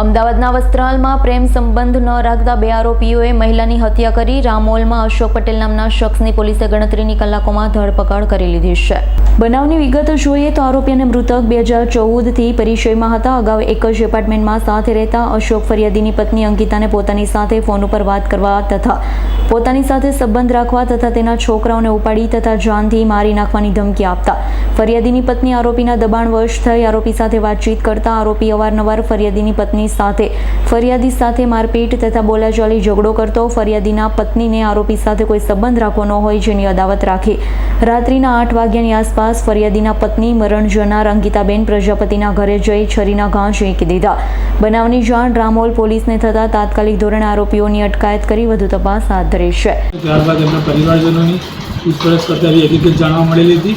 અમદાવાદના વસ્ત્રાલમાં પ્રેમ સંબંધ ન રાખતા બે આરોપીઓએ મહિલાની હત્યા કરી રામોલમાં અશોક પટેલ નામના શખ્સની પોલીસે ગણતરીની કલાકોમાં ધરપકડ કરી લીધી છે. બનાવની વિગત જોઈએ તો આરોપી અને મૃતક બે હજાર ચૌદથી પરિચયમાં હતા. અગાઉ એક જ એપાર્ટમેન્ટમાં સાથે રહેતા અશોક ફરિયાદીની પત્ની અંકિતાને પોતાની સાથે ફોન ઉપર વાત કરવા તથા પોતાની સાથે સંબંધ રાખવા તથા તેના છોકરાઓને ઉપાડી તથા જાનથી મારી નાખવાની ધમકી આપતા. ફરિયાદીની પત્ની આરોપીના દબાણવશ થઈ આરોપી સાથે વાતચીત કરતા આરોપી અવારનવાર ફરિયાદીની પત્ની સાથે. ફરિયાદી સાથે મારપીટ તથા બોલાચાલી ઝઘડો કરતો ફરિયાદીના પત્નીને આરોપી સાથે કોઈ સંબંધ રાખવો ન હોય જેની અદાવત રાખી. રાત્રિના આઠ વાગ્યાની આસપાસ ફરિયાદીના પત્ની મરણ જનાર અંકિતાબેન પ્રજાપતિના ઘરે જઈ છરીના ઘા ઝીંકી દીધા. બનાવની જાણ રામોલ પોલીસને થતાં તાત્કાલિક ધોરણે આરોપીઓની અટકાયત કરી વધુ તપાસ હાથ ધરી છે. ત્યારબાદ એમના પરિવારજનોની પૂછપરછ કરતા એવી જાણવા મળેલી હતી.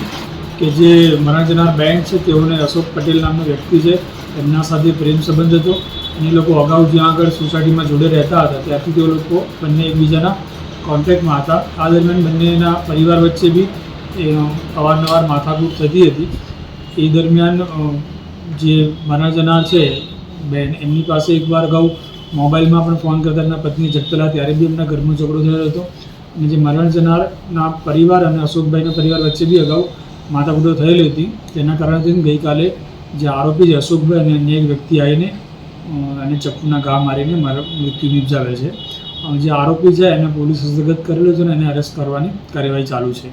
કે જે જનાર બેંક છે, તેઓને અશોક પટેલ નામનો વ્યક્તિ છે, એમના સાથે પ્રેમ સંબંધ હતો. અને એ લોકો અગાઉ જ્યાં આગળ સોસાયટીમાં જોડે રહેતા હતા, ત્યાંથી તેઓ લોકો બંને એકબીજાના કોન્ટેક્ટમાં હતા. આ દરમિયાન બંનેના પરિવાર વચ્ચે બી અવારનવાર માથાકૂટ થતી હતી. એ દરમિયાન જે મરણ છે, બેન, એમની પાસે એકવાર અગાઉ મોબાઈલમાં પણ ફોન કરતા એમના પત્ની જગતલા, ત્યારે બી એમના ઘરમાં ઝઘડો થયો હતો. અને જે મરણ જનારના પરિવાર અને અશોકભાઈના પરિવાર વચ્ચે બી અગાઉ માથાકૂટો થયેલી હતી. તેના કારણે ગઈકાલે જે આરોપી છે અશોકભાઈ અને અન્ય એક વ્યક્તિ આવીને અને ચપ્પુના ઘા મારીને મારા મૃત્યુ નિપજાવે છે. જે આરોપી છે એને પોલીસ હસ્તગત કરેલો છે અને એને અરેસ્ટ કરવાની કાર્યવાહી ચાલુ છે.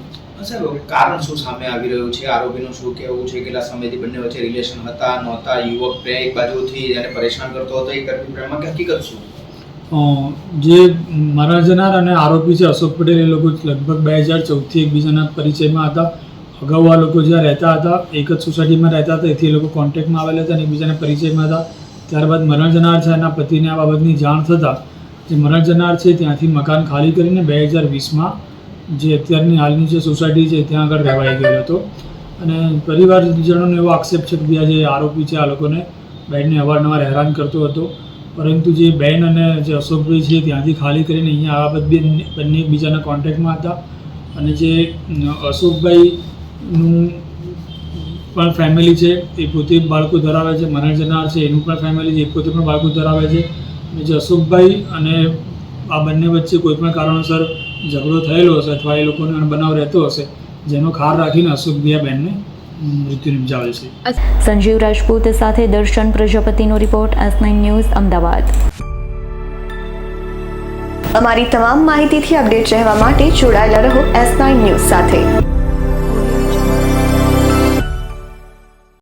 સાહેબ કારણ શું સામે આવી રહ્યું છે? આરોપીનું શું કહેવું છે? કેટલા સમયથી બંને વચ્ચે રિલેશન હતા નહોતા? યુવક બે એક બાજુથી એને પરેશાન કરતો હતો એ કરતી પ્રેમમાં કે હકીકત શું? જે મરણ જનાર અને આરોપી છે અશોક પટેલ એ લોકો લગભગ બે હજાર ચૌદથી એકબીજાના પરિચયમાં હતા. અગાઉ આ લોકો જ્યાં રહેતા હતા એક જ સોસાયટીમાં રહેતા હતા એથી એ લોકો કોન્ટેક્ટમાં આવેલા હતા અને એકબીજાના પરિચયમાં હતા. ત્યારબાદ મરણ જનાર છે એના પતિને આ બાબતની જાણ થતાં જે મરણ જનાર છે ત્યાંથી મકાન ખાલી કરીને બે હજાર વીસમાં જે અત્યારની હાલની જે સોસાયટી છે ત્યાં આગળ રહેવાઈ ગયો હતો. અને પરિવારજનોનો એવો આક્ષેપ છે કે બી આ જે આરોપી છે આ લોકોને બેનને અવારનવાર હેરાન કરતો હતો. પરંતુ જે બેન અને જે અશોકભાઈ છે ત્યાંથી ખાલી કરીને અહીંયા આ બંને બંને એકબીજાના કોન્ટેક્ટમાં હતા. અને જે અ, અશોકભાઈનું પણ ફેમિલી છે એ પોતે બાળકો ધરાવે છે મરણ જનાર છે એનું પણ ફેમિલી છે એ પોતે પણ બાળકો ધરાવે છે. અને જે અશોકભાઈ અને આ બંને વચ્ચે કોઈ પણ કારણોસર ઝઘડો થયેલો હશે અથવા એ લોકોને બનાવ રહેતો હશે જેનો ખાર રાખીને અશોકભાઈ આ બહેનને મૃત્યુ નિપજાવે છે. સંજીવ રાજપૂત સાથે Darshan પ્રજાપતિનો report S nine news Ahmedabad. અમારી તમામ માહિતીથી અપડેટ રહેવા માટે જોડાયેલા રહો એસ નાઇન ન્યૂઝ સાથે.